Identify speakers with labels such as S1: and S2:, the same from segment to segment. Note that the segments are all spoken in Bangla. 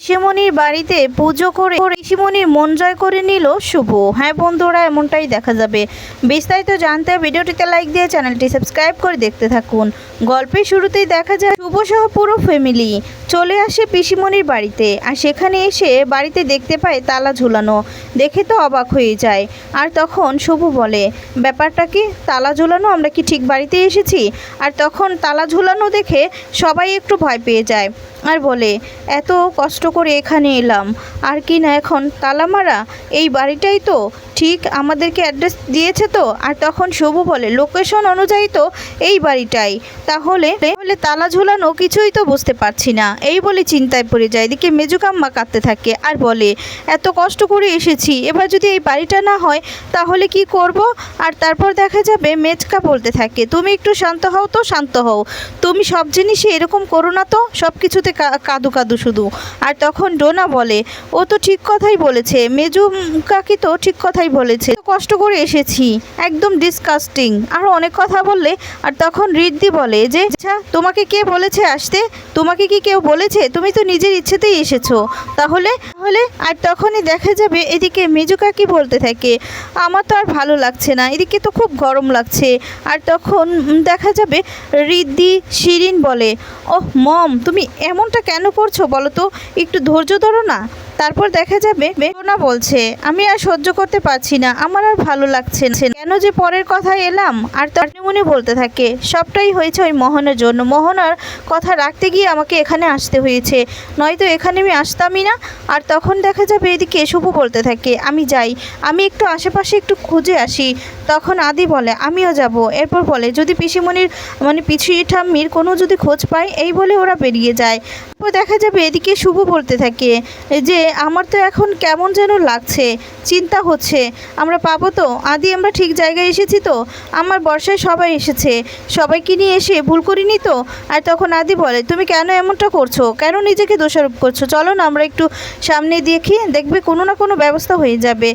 S1: ঋষিমণির বাড়িতে পুজো করে ঋষিমণির মন জয় করে নিল শুভ। হ্যাঁ বন্ধুরা, এমনটাই দেখা যাবে। বিস্তারিত জানতে ভিডিওটিতে লাইক দিয়ে চ্যানেলটি সাবস্ক্রাইব করে দেখতে থাকুন। গল্পের শুরুতেই দেখা যায়, শুভ সহ পুরো ফ্যামিলি চলে আসে পিসিমণির বাড়িতে আর সেখানে এসে বাড়িতে দেখতে পায় তালা ঝুলানো। দেখে তো অবাক হয়ে যায়। আর তখন শুভ বলে, ব্যাপারটা কি? তালা ঝুলানো? আমরা কি ঠিক বাড়িতে এসেছি? আর তখন তালা ঝুলানো দেখে সবাই একটু ভয় পেয়ে যায়। আর বলে, এত কষ্ট করে এখানে এলাম, আর কি না এখন তালা মারা? এই বাড়িটাই তো ঠিক আমাদেরকে অ্যাড্রেস দিয়েছে তো? আর তখন শুভ বলে লোকেশন অনুযায়ী তো এই বাড়িটাই। তাহলে তাহলে তালা ঝুলানো কিছুই তো বুঝতে পারছি না। এই বলে চিন্তায় পড়ে যায়। এদিকে মেজুকাম্মা কাঁদতে থাকে আর বলে এত কষ্ট করে এসেছি। এবার যদি এই বাড়িটা না হয় তাহলে কি করব? আর তারপর দেখা যাবে মেজকা বলতে থাকে তুমি একটু শান্ত হও তো শান্ত হও। তুমি সব জিনিসই এরকম করো না তো সব কিছুতে কাদু কাদু শুধু। আর তখন ডোনা বলে ও তো ঠিক কথাই বলেছে। মেজু উম, কাকি তো ঠিক কথাই বলেছে। কষ্ট করে এসেছি। একদম ডিসকাস্টিং আর অনেক কথা বললে, আর তখন রিদ্ধি বলে যে আচ্ছা তোমাকে কে বলেছে আসতে? তোমাকে কি কেউ বলেছে? তুমি তো নিজের ইচ্ছেতেই এসেছ। তাহলে তাহলে, আর তখনই দেখা যাবে এদিকে মেজু কাকি বলতে থাকে, আমার তো আর ভালো লাগছে না। এদিকে তো খুব গরম লাগছে। আর তখন দেখা যাবে রিদ্ধি শিরিন বলে, ওহ, মম, তুমি এমনটা কেন করছ বলো তো? একটু ধৈর্য ধরো না। তারপর দেখা যাবে বেরোনা বলছে, আমি আর সহ্য করতে পারছি না, আমার আর ভালো লাগছে না। কেন যে পরের কথা এলাম, আর তার বলতে থাকে, সবটাই হয়েছে ওই মোহনের জন্য। মোহনার কথা রাখতে গিয়ে আমাকে এখানে আসতে হয়েছে। নয়তো এখানে আমি আসতামই না। আর তখন দেখা যাবে এদিকে শুভ বলতে থাকে, আমি যাই। আমি একটু আশেপাশে একটু খুঁজে আসি। তখন আদি বলে, আমিও যাব। এরপর বলে, যদি পিসিমণির মানে পিসি ঠাম্মির কোনো যদি খোঁজ পাই এই বলে ওরা বেরিয়ে যায়। তারপর দেখা যাবে এদিকে শুভ বলতে থাকে যে আমার তো এখন কেমন যেন লাগছে, চিন্তা হচ্ছে। আমরা পাবো তো? আদি, আমরা ঠিক জায়গায় এসেছি তো? আমার বর্ষায় সবাই এসেছে। সবাইকে নিয়ে এসে ভুল করিনি তো? আর তখন আদি বলে, তুমি কেন এমনটা করছ? কেন নিজেকে দোষারোপ করছ? চলো না, আমরা একটু সামনে দেখি, দেখবে কোনো না কোনো ব্যবস্থা হয়ে যাবে।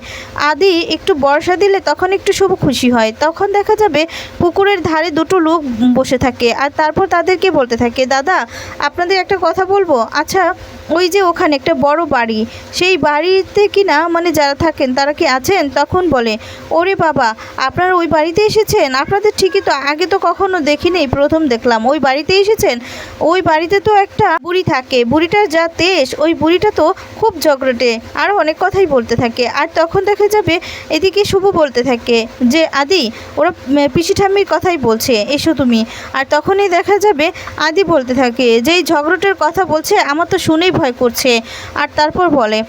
S1: আদি একটু বর্ষা দিলে তখন একটু শুভ খুশি হয়। তখন দেখা যাবে পুকুরের ধারে দুটো লোক বসে থাকে। আর তারপর তাদেরকে বলতে থাকে, দাদা, আপনাদের একটা কথা বলব? আচ্ছা। ওই যে ওখানে একটা বড় বাড়ি। সেই বাড়িতে কি না মানে যারা থাকেন, তারা কি আছেন? তখন বলে, ওরে বাবা, আপনারা ওই বাড়িতে এসেছেন? আপনাদের ঠিকই তো, আগে তো কখনো দেখিনি, প্রথম দেখলাম। ওই বাড়িতে এসেছেন? ওই বাড়িতে তো একটা বুড়ি থাকে। বুড়িটার যা তেজ ওই বুড়িটা তো খুব ঝগড়টে আরও অনেক কথাই বলতে থাকে। আর তখন দেখা যাবে, এদিকে শুভ বলতে থাকে যে, আদি, ওরা পিসি ঠাম্মির কথাই বলছে, এসো তুমি। আর তখনই দেখা যাবে, আদি বলতে থাকে যে এই ঝগড়াটার কথা বলছে, আমার তো শুনেই ভয় করছে। আর তারপর বলে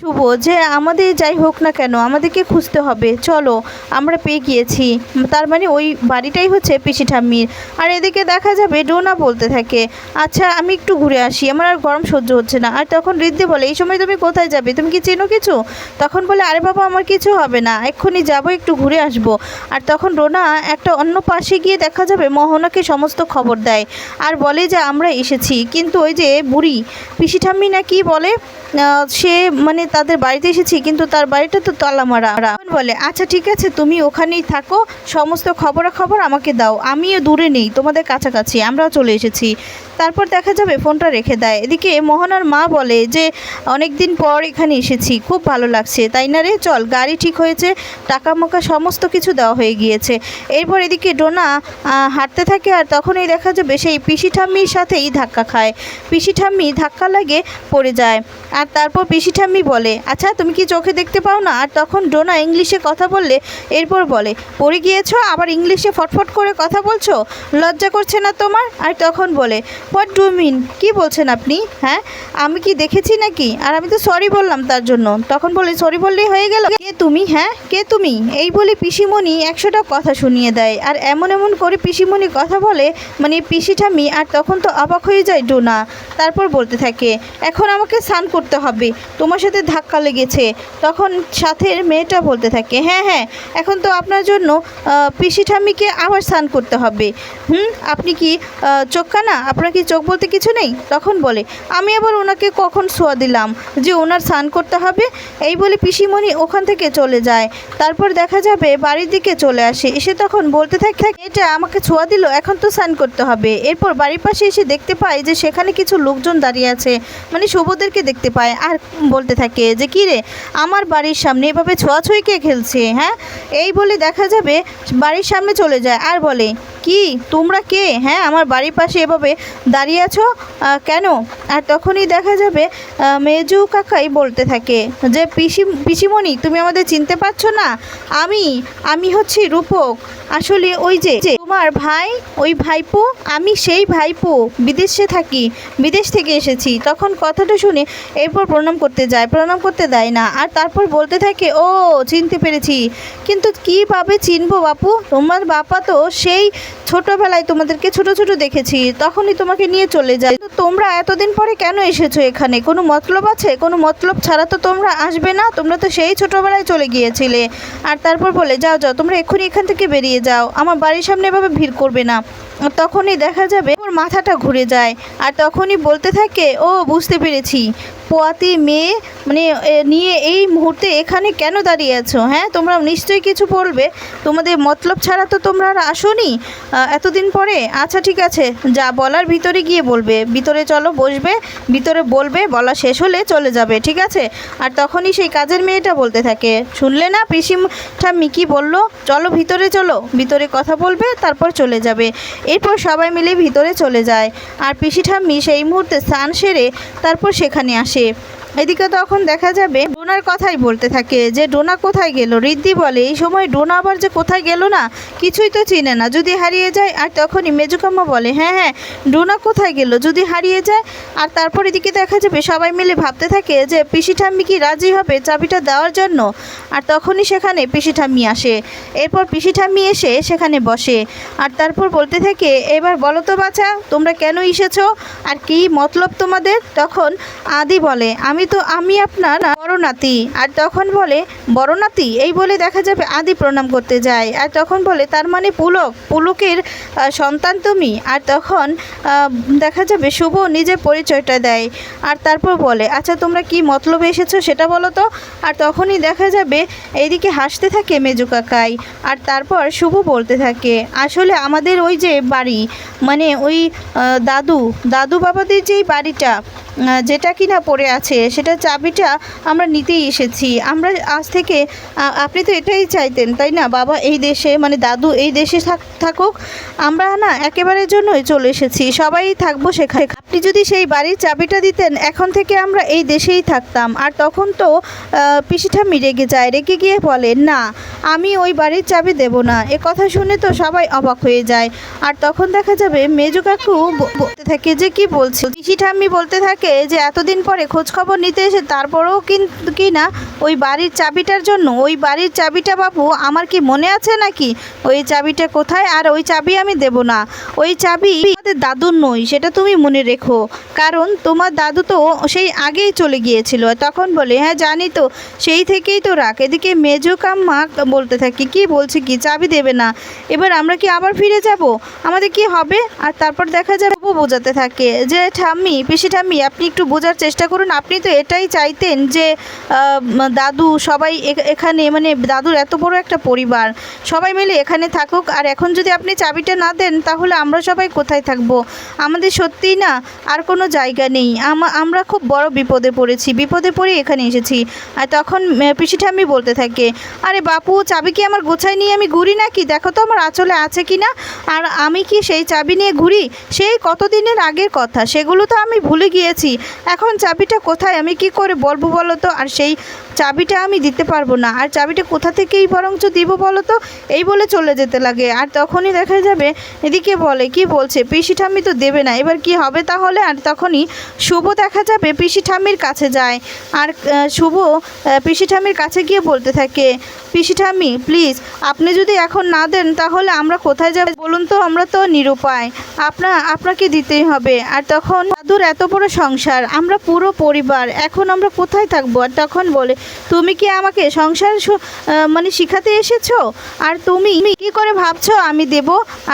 S1: শুভ যে আমাদের যাই হোক না কেন, আমাদেরকে খুঁজতে হবে। চলো, আমরা পেয়ে গিয়েছি। তার মানে ওই বাড়িটাই হচ্ছে পিসি ঠাম্মির। আর এদিকে দেখা যাবে ডোনা বলতে থাকে আচ্ছা আমি একটু ঘুরে আসি, আমার আর গরম সহ্য হচ্ছে না। আর তখন ঋদ্ধি বলে, এই সময় তুমি কোথায় যাবে? তুমি কি চেনো কিছু? তখন বলে, আরে বাবা, আমার কিছু হবে না, এক্ষুনি যাব, একটু ঘুরে আসব। আর তখন রোনা একটা অন্য পাশে গিয়ে দেখা যাবে, মোহনাকে সমস্ত খবর দেয়। আর বলে যে, আমরা এসেছি। কিন্তু ওই যে বুড়ি, পিসি ঠাম্মি না কি বলে সে মানে তাদের বাড়িতে এসেছি কিন্তু তার বাড়িটা তো তালা মারা। বলে আচ্ছা ঠিক আছে, তুমি ওখানেই থাকো, সমস্ত খবরাখবর আমাকে দাও, আমিও দূরে নেই, তোমাদের কাছাকাছি, আমরাও চলে এসেছি। তারপর দেখা যাবে ফোনটা রেখে দেয়। এদিকে মোহনার মা বলে যে অনেক দিন পর এখানে এসেছি, খুব ভালো লাগছে, তাই না রে? চল, গাড়ি ঠিক হয়েছে, টাকা মাকা সমস্ত কিছু দেওয়া হয়ে গিয়েছে। এরপর এদিকে ডোনা হাঁটতে থাকে আর তখনই দেখা যাবে সেই পিসি ঠাম্মির সাথেই ধাক্কা খায়। পিসি ঠাম্মি ধাক্কা লাগে, পড়ে যায়। আর তারপর পিসি ঠাম্মি বলে আচ্ছা তুমি কি চোখে দেখতে পাও না? আর তখন ডোনা ইংলিশে কথা বললে এরপর বলে, পড়ে গিয়েছো? আবার ইংলিশে ফটফট করে কথা বলছো? লজ্জা করছে না তোমার? আর তখন বলে হোয়াট ডু মিন কি বলছেন আপনি? হ্যাঁ? আমি কি দেখেছি নাকি? আর আমি তো সরি বললাম তার জন্য। তখন বলে সরি বললেই হয়ে গেল। কে তুমি? হ্যাঁ? কে তুমি? এই বলে পিসিমণি একশোটা কথা শুনিয়ে দেয়। আর এমন এমন করে পিসিমণি কথা বলে মানে পিসি ঠাম্মি আর তখন তো অবাক হয়ে যায় ডোনা। তারপর বলতে থাকে, এখন আমাকে স্নান করতে হবে। তোমার সাথে ধাক্কা লেগেছে। তখন সাথের মেয়েটা বলতে থাকে। হ্যাঁ হ্যাঁ এখন তো আপনার জন্য পিসি ঠাম্মিকে আবার স্নান করতে হবে। হুম? আপনি কি চোখ কানা আপনার কি চোখ বলতে কিছু নেই? তখন বলে, আমি আবার ওনাকে কখন শোয়া দিলাম যে ওনার স্নান করতে হবে? এই বলে পিসিমণি ওখান থেকে চলে যায়। তারপর দেখা যাবে বাড়ির দিকে চলে আসে। এসে তখন বলতে থাকে, এটা আমাকে ছোঁয়া দিল, এখন তো স্নান করতে হবে। এরপর বাড়ির পাশে এসে দেখতে পায় যে সেখানে কিছু লোকজন দাঁড়িয়ে আছে। মানে শুভদেরকে দেখতে পায়। আর বলতে থাকে যে, কী রে? আমার বাড়ির সামনে এভাবে ছোঁয়াছুঁই কে খেলছে হ্যাঁ? এই বলে দেখা যাবে বাড়ির সামনে চলে যায়। আর বলে, কি? তোমরা কে? হ্যাঁ আমার বাড়ির পাশে এভাবে দাঁড়িয়ে আছো? কেন? আর তখনই দেখা যাবে মেজু কাকাই বলতে থাকে যে, পিসি, পিসিমণি, তুমি আমাদের চিনতে পারছ না? আমি আমি হচ্ছি রূপক। আসলে ওই যে যে তোমার ভাই, ওই ভাইপো, আমি সেই ভাইপো। বিদেশে থাকি, বিদেশ থেকে এসেছি। তখন কথাটা শুনে এরপর প্রণাম করতে যায়, প্রণাম করতে দেয় না। আর তারপর বলতে থাকে, ও, চিনতে পেরেছি। কিন্তু কীভাবে চিনবো বাপু? তোমার বাবা তো সেই ছোটোবেলায় তোমাদেরকে ছোট ছোট দেখেছি। তখনই তোমাকে নিয়ে চলে যায়। তো তোমরা এতদিন পরে কেন এসেছ এখানে? কোনো মতলব আছে? কোনো মতলব ছাড়া তো তোমরা আসবে না? তোমরা তো সেই ছোটবেলায় চলে গিয়েছিলে। আর তারপর বলে, যাও যাও, তোমরা এক্ষুনি এখান থেকে বেরিয়ে যাও। আমার বাড়ির সামনে এভাবে ভিড় করবে না। তখনই দেখা যাবে ওর মাথাটা ঘুরে যায় আর তখনই বলতে থাকে, ও, বুঝতে পেরেছি। পোয়াতি মেয়ে মানে নিয়ে এই মুহূর্তে এখানে কেন দাঁড়িয়ে আছো? হ্যাঁ তোমরা নিশ্চয়ই কিছু বলবে। তোমাদের মতলব ছাড়া তো তোমরা আর আসোনি? এতদিন পরে? আচ্ছা ঠিক আছে। যা বলার ভিতরে গিয়ে বলবে। ভিতরে চলো, বসবে। ভিতরে বলবে, বলা শেষ হলে চলে যাবে, ঠিক আছে? আর তখনই সেই কাজের মেয়েটা বলতে থাকে, শুনলে না পিসিমটা মিকি বলল? চলো, ভিতরে চলো। ভিতরে কথা বলবে, তারপর চলে যাবে। এরপর সবাই মিলে ভিতরে চলে যায়। আর পিসি ঠাম্মি সেই মুহূর্তে স্নান সেরে তারপর সেখানে আসে। এদিকে তখন দেখা যাবে ডোনার কথাই বলতে থাকে যে, ডোনা কোথায় গেল? রিদ্দি বলে, এই সময় ডোনা আবার যে কোথায় গেল না, কিছুই তো চিনে না। যদি হারিয়ে যায়, আর তখনই মেজুকাম্মা বলে হ্যাঁ হ্যাঁ ডোনা কোথায় গেল? যদি হারিয়ে যায়, আর তারপর এদিকে দেখা যাবে, সবাই মিলে ভাবতে থাকে যে পিসি ঠাম্মি কি রাজি হবে চাবিটা দেওয়ার জন্য? আর তখনই সেখানে পিসি ঠাম্মি আসে। এরপর পিসি ঠাম্মি এসে সেখানে বসে। আর তারপর বলতে থাকে, এবার বলো তো বাছা, তোমরা কেন এসেছ? আর কি মতলব তোমাদের? তখন আদি বলে, আমি তো, আমি আপনার বড় নাতি। আর তখন বলে, বড় নাতি, এই বলে দেখা যাবে আদি প্রণাম করতে যায়। আর তখন বলে, তার মানে পুলক, পুলকের সন্তান তুমি। আর তখন দেখা যাবে শুভ নিজের পরিচয়টা দেয়। আর তারপর বলে আচ্ছা তোমরা কি মতলবে এসেছ সেটা বলো তো? আর তখনই দেখা যাবে, এইদিকে হাসতে থাকে মেজু কাকাই। আর তারপর শুভ বলতে থাকে, আসলে আমাদের ওই যে বাড়ি মানে ওই দাদু দাদু বাবাদের যেই বাড়িটা যেটা কিনা পড়ে আছে সেটা চাবিটা আমরা নিতেই এসেছি। আমরা আজ থেকে আপনি তো এটাই চাইতেন, তাই না? বাবা এই দেশে মানে দাদু এই দেশে থাক- থাকুক, আমরা না একেবারের জন্যই চলে এসেছি। সবাই থাকব সেখানে। যদি সেই বাড়ির চাবিটা দিতেন, এখন থেকে আমরা এই দেশেই থাকতাম। আর তখন তো পিসিঠাম্মি রেগে যায়, রেগে গিয়ে বলে, না, আমি ওই বাড়ির চাবি দেব না। এ কথা শুনে তো সবাই অবাক হয়ে যায়। আর তখন দেখা যাবে, মেজু কাকু বলতে থাকে যে, কি বলছে? পিসি ঠাম্মি বলতে থাকে যে, এতদিন পরে খোঁজ খবর নিতে এসে তারপরেও কিন্তু কি না, ওই বাড়ির চাবিটার জন্য, ওই বাড়ির চাবিটা বাবু, আমার কি মনে আছে নাকি? ওই চাবিটা কোথায়? আর ওই চাবি আমি দেব না। ওই চাবি আমাদের দাদুর নই, সেটা তুমি মনে রেখো। কারণ তোমার দাদু তো সেই আগেই চলে গিয়েছিল। তখন বলে হ্যাঁ জানি তো, সেই থেকেই তো রাখ এদিকে মেজো কাম্মা বলতে থাকি, কি বলছে কি? চাবি দেবে না। এবার আমরা কি আবার ফিরে যাব? আমাদের কি হবে? আর তারপর দেখা যাবে বোঝাতে থাকে যে, ঠাম্মি, পিসি ঠাম্মি, আপনি একটু বোঝার চেষ্টা করুন। আপনি তো এটাই চাইতেন যে দাদু সবাই এখানে মানে দাদুর এত বড় একটা পরিবার। সবাই মিলে এখানে থাকুক। আর এখন যদি আপনি চাবিটা না দেন, তাহলে আমরা সবাই কোথায় থাকব? আমাদের সত্যিই না আর কোনো জায়গা নেই। আমা- আমরা খুব বড় বিপদে পড়েছি। বিপদে পড়ে এখানে এসেছি। আর তখন আহ, পিসি বলতে থাকে আরে বাপু চাবি কি আমার গোছায় নিয়ে আমি ঘুরি নাকি? দেখো তো আমার আঁচলে আছে কি না আর আমি কি সেই চাবি নিয়ে ঘুরি? সেই কতদিনের আগের কথা। সেগুলো তো আমি ভুলে গিয়েছি। এখন চাবিটা কোথায়? আমি কি করে বলব বলো তো? আর সেই চাবিটা আমি দিতে পারব না। আর চাবিটা কোথা থেকেই বরঞ্চ দিব বলো তো? এই বলে চলে যেতে লাগে। আর তখনই দেখা যাবে এদিকে বলে কি বলছে? পিসি পিসি ঠাম্মি তো দেবে না। এবার কি হবে তাহলে? আর তখনই শুভ দেখা যাবে পিসি ঠাম্মির কাছে যায়। আর শুভ পিসি ঠাম্মির কাছে গিয়ে বলতে থাকে, পিসি ঠাম্মি প্লিজ আপনি যদি এখন না দেন তাহলে আমরা কোথায় যাব? বলুন তো, আমরা তো নিরুপায়। আপনা, আপনাকে দিতেই হবে। আর তখন দাদুর এত বড় সংসার, আমরা পুরো পরিবার, এখন আমরা কোথায় থাকব? আর তখন বলে, তুমি কি আমাকে সংসার মানে শিখাতে এসেছ? আর তুমি কি করে ভাবছ আমি দেব?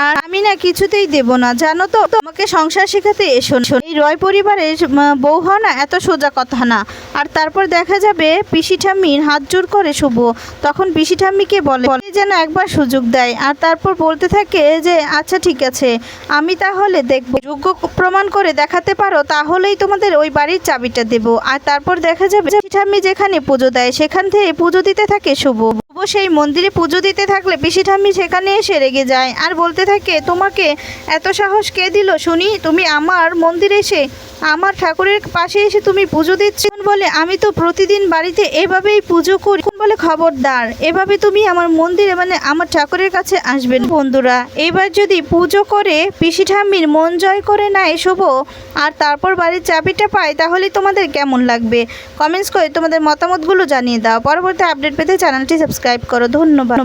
S1: আর আমি না কিছুতেই দেব না। জানো তো, তোমাকে সংসার শেখাতে এসো। এই রয় পরিবারের বউ হওয়া না এত সোজা কথা না। আর তারপর দেখা যাবে পিসি ঠাম্মির হাত জোর করে শুভ। তখন পিসি ঠাম্মিকে বলে যেন একবার সুযোগ দেয়। আর তারপর বলতে থাকে যে আচ্ছা ঠিক আছে, আমি তাহলে দেখব। যোগ্য প্রমাণ করে দেখাতে পারো, তাহলেই তোমাদের ওই বাড়ির চাবিটা দেব। আর তারপর দেখা যাবে ঠাম্মি যেখানে পুজো দেয়, সেখান থেকে পুজো দিতে থাকে শুভ। শুভ সেই মন্দিরে পুজো দিতে থাকলে পিসি ঠাম্মি সেখানে এসে রেগে যায়। আর বলতে থাকে, তোমাকে এত সাহস কে দিল? শুনি, তুমি আমার মন্দিরে এসে, আমার ঠাকুরের পাশে এসে তুমি পুজো দিচ্ছ? বলে, আমি তো প্রতিদিন বাড়িতে এভাবেই পুজো করি। বলে, খবরদার, এভাবে তুমি আমার মন্দিরে মানে আমার ঠাকুরের কাছে আসবেন। বন্ধুরা, এবার যদি পুজো করে পিসি ঠাম্মির মন জয় করে নেয় শুভ, আর তারপর বাড়ির চাবিটা পায়, তাহলে তোমাদের কেমন লাগবে? কমেন্টস করে তোমাদের মতামতগুলো জানিয়ে দাও। পরবর্তী আপডেট পেতে চ্যানেলটি সাবস্ক্রাইব করো। ধন্যবাদ।